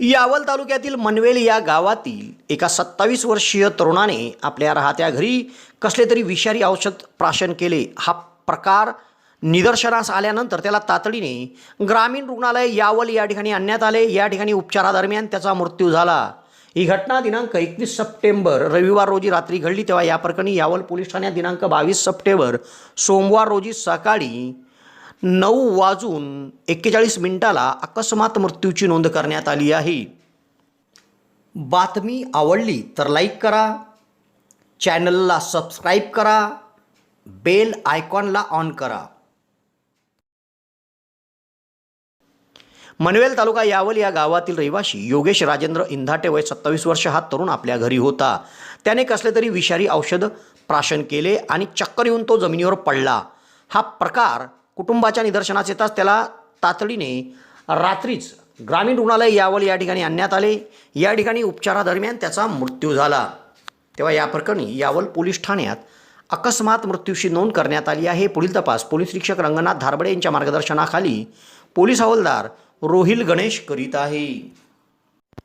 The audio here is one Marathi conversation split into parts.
यावल तालुक्यातील मनवेल या गावातील एका सत्तावीस वर्षीय तरुणाने आपल्या राहत्या घरी कसले तरी विषारी औषध प्राशन केले. हा प्रकार निदर्शनास आल्यानंतर त्याला तातडीने ग्रामीण रुग्णालय यावल या ठिकाणी आणण्यात आले. या ठिकाणी उपचारादरम्यान त्याचा मृत्यू झाला. ही घटना दिनांक एकवीस सप्टेंबर रविवार रोजी रात्री घडली. तेव्हा या प्रकरणी यावल पोलीस ठाण्यात दिनांक बावीस सप्टेंबर सोमवार रोजी सकाळी नऊ वाजून एक्केचाळीस मिनिटाला अकस्मात मृत्यूची नोंद करण्यात आली आहे. बातमी आवडली तर लाईक करा. चॅनलला सबस्क्राईब करा. बेल आयकॉनला ऑन करा. मनवेल तालुका यावल या गावातील रहिवाशी योगेश राजेंद्र इंधाटे वय सत्तावीस वर्ष हा तरुण आपल्या घरी होता. त्याने कसले तरी विषारी औषध प्राशन केले आणि चक्कर येऊन तो जमिनीवर पडला. हा प्रकार कुटुंबाच्या निदर्शनास येताच त्याला तातडीने रात्रीच ग्रामीण रुग्णालय यावल या ठिकाणी आणण्यात आले. या ठिकाणी उपचारादरम्यान त्याचा मृत्यू झाला. तेव्हा या प्रकरणी यावल पोलीस ठाण्यात अकस्मात मृत्यूशी नोंद करण्यात आली आहे. पुढील तपास पोलीस निरीक्षक रंगनाथ धारबडे यांच्या मार्गदर्शनाखाली पोलीस हवालदार रोहिल गणेश करीत आहे.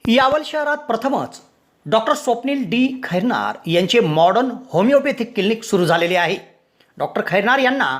यावल शहरात प्रथमच डॉक्टर स्वप्नील डी. खैरनार यांचे मॉडर्न होमिओपॅथिक क्लिनिक सुरू झालेले आहे. डॉक्टर खैरनार यांना